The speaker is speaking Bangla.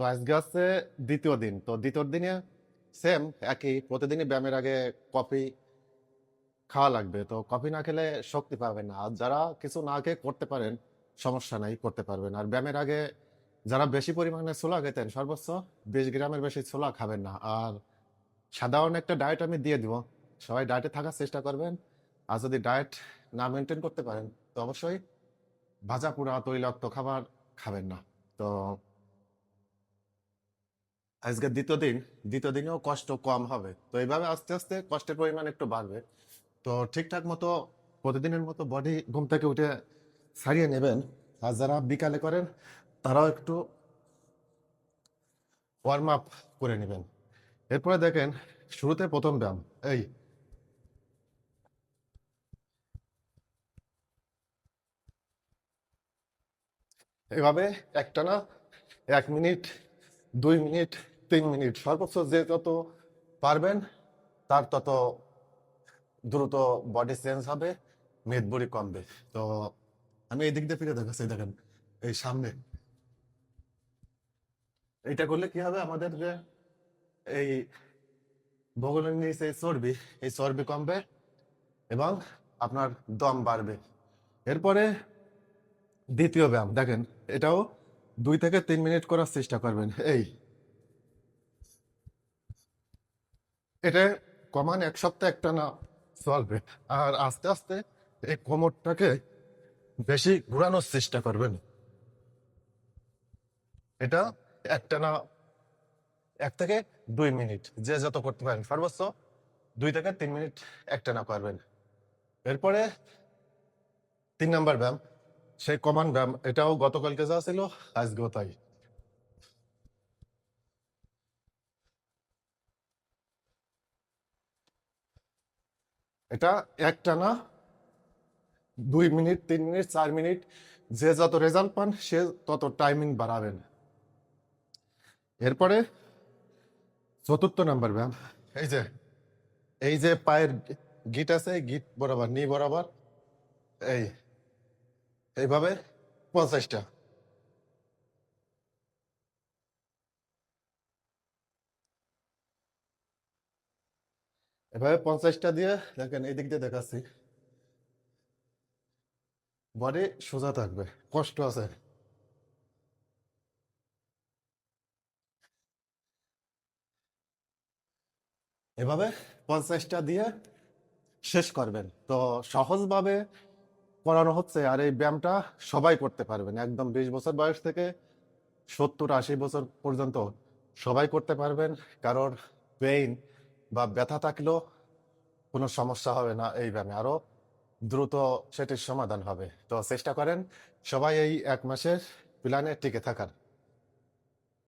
তো আজকে হচ্ছে দ্বিতীয় দিন। তো দ্বিতীয় দিনে সেম একই। প্রতিদিনই ব্যায়ামের আগে কফি খাওয়া লাগবে। তো কফি না খেলে শক্তি পাবেন না। আর যারা কিছু না খেয়ে করতে পারেন, সমস্যা নাই, করতে পারবেন। আর ব্যায়ামের আগে যারা বেশি পরিমাণে ছোলা খেতেন, সর্বোচ্চ বিশ গ্রামের বেশি ছোলা খাবেন না। আর সাধারণ একটা ডায়েট আমি দিয়ে দিব। সবাই ডায়েটে থাকার চেষ্টা করবেন। আর যদি ডায়েট না মেনটেন করতে পারেন, তো অবশ্যই ভাজা পোড়া, তৈলাক্ত খাবার খাবেন না। তো আজকে দ্বিতীয় দিন, দ্বিতীয় দিনেও কষ্ট কম হবে। তো এইভাবে আস্তে আস্তে কষ্টের পরিমাণ একটু বাড়বে। তো ঠিকঠাক মতো প্রতিদিনের মতো বডি ঘুম থেকে উঠে সারিয়ে নেবেন। আর যারা বিকালে করেন, তারাও একটু ওয়ার্ম আপ করে নেবেন। এরপরে দেখেন, শুরুতে প্রথম ব্যায়াম। এই। এভাবে একটানা এক মিনিট, দুই মিনিট তিন মিনিট সর্বোচ্চ যে যত পারবেন, তার তত দ্রুত বডি চেঞ্জ হবে মেদবুড়ি কমবে। তো আমি এই দিক দিয়ে ফিরে দেখাচ্ছি দেখেন, এই সামনে। এইটা করলে কি হবে? আমাদের যে এই বগলের নিচে চর্বি, এই চর্বি কমবে এবং আপনার দম বাড়বে। এরপরে দ্বিতীয় ব্যায়াম, দেখেন, এটাও দুই থেকে তিন মিনিট করার চেষ্টা করবেন। এই এটা কমান এক সপ্তাহ একটা না, চলবে। আর আস্তে আস্তে এই কোমরটাকে বেশি ঘুরানোর চেষ্টা করবেন। এটা একটা না, এক থেকে দুই মিনিট, যে যত করতে পারেন। সর্বোচ্চ দুই থেকে তিন মিনিট একটা না পারবেন এরপরে তিন নাম্বার ব্যায়াম, সেই কমান ব্যায়াম, এটাও গতকালকে যা ছিল, আজকেও তাই। এটা একটানা দুই মিনিট, তিন মিনিট, চার মিনিট, যে যত রেজাল্ট পান, সে তত টাইমিং বাড়াবেন। এরপরে চতুর্থ নাম্বার ব্যায়াম এই যে এই যে পায়ের গিট আছে, গিট বরাবর, নি বরাবর, এই, এইভাবে পঞ্চাশটা। এভাবে পঞ্চাশটা দিয়ে দেখেন এই দিক দিয়ে দেখাচ্ছি। বডি সোজা থাকবে, কষ্ট আছে। এভাবে পঞ্চাশটা দিয়ে শেষ করবেন। তো সহজভাবে করানো হচ্ছে আর এই ব্যায়ামটা সবাই করতে পারবেন। একদম বিশ বছর বয়স থেকে সত্তর আশি বছর পর্যন্ত সবাই করতে পারবেন। কারোর পেইন বা ব্যথা থাকলেও কোনো সমস্যা হবে না এই ব্যায়ামে। আরও দ্রুত সেটির সমাধান হবে। তো চেষ্টা করেন সবাই এই এক মাসের প্ল্যানে টিকে থাকার।